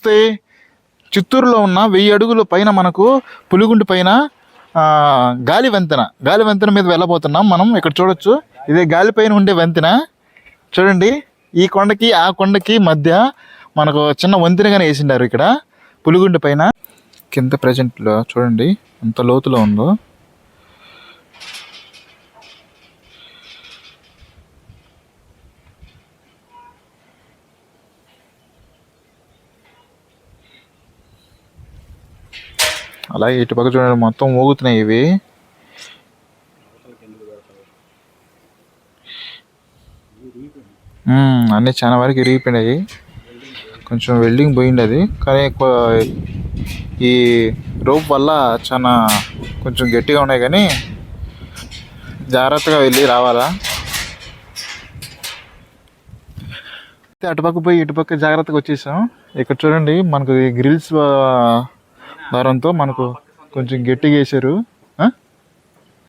వస్తే చిత్తూరులో ఉన్న వెయ్యి అడుగుల పైన మనకు పులిగుండి పైన గాలి వంతెన. గాలి వంతెన మీద వెళ్ళబోతున్నాం మనం. ఇక్కడ చూడొచ్చు. ఇదే గాలి పైన ఉండే వంతెన. చూడండి ఈ కొండకి ఆ కొండకి మధ్య మనకు చిన్న వంతెనగానే వేసిండారు ఇక్కడ పులిగుండి పైన. కింద ప్రజెంట్లో చూడండి ఎంత లోతులో ఉందో. అలాగే ఇటు పక్క చూడండి మొత్తం ఊగుతున్నాయి ఇవి. అన్నీ చాలా వరకు ఇరిగిపోయినాయి కొంచెం వెల్డింగ్ పోయింది అది కానీ ఈ రోప్ వల్ల చాలా కొంచెం గట్టిగా ఉన్నాయి కానీ జాగ్రత్తగా వెళ్ళి రావాలా? అయితే అటుపక్క పోయి ఇటుపక్క జాగ్రత్తగా వచ్చేసాం. ఇక్కడ చూడండి మనకు గ్రిల్స్ దారంతో మనకు కొంచెం గట్టిగా వేశారు.